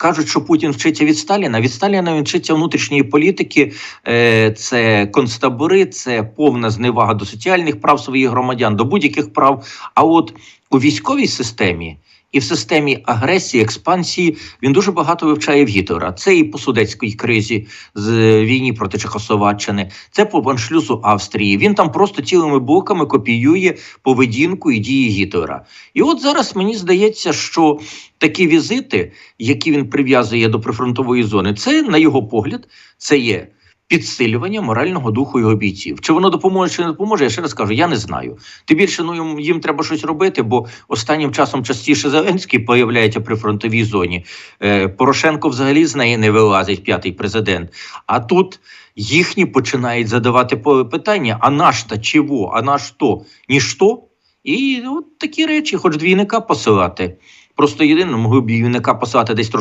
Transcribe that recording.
кажуть, що Путін вчиться від Сталіна. Від Сталіна він вчиться внутрішньої політики, е, це концтабори, це повна зневага до соціальних прав своїх громадян, до будь-яких прав. А от у військовій системі. І в системі агресії, експансії він дуже багато вивчає в Гітлера. Це і по судецькій кризі з е, війні проти Чехословаччини, це по аншлюзу Австрії. Він там просто цілими блоками копіює поведінку і дії Гітлера. І от зараз мені здається, що такі візити, які він прив'язує до прифронтової зони, це на його погляд, це є. Підсилювання морального духу його бійців. Чи воно допоможе, чи не допоможе, я ще раз кажу, я не знаю. Тим більше ну їм, треба щось робити, бо останнім часом частіше Зеленський появляється при фронтовій зоні. Е, Порошенко взагалі з неї не вилазить, п'ятий президент. А тут їхні починають задавати питання: а наш та чого, а наш то, ніщо. І от такі речі, хоч двійника посилати. Просто єдине могли б двійника посилати десь трошки.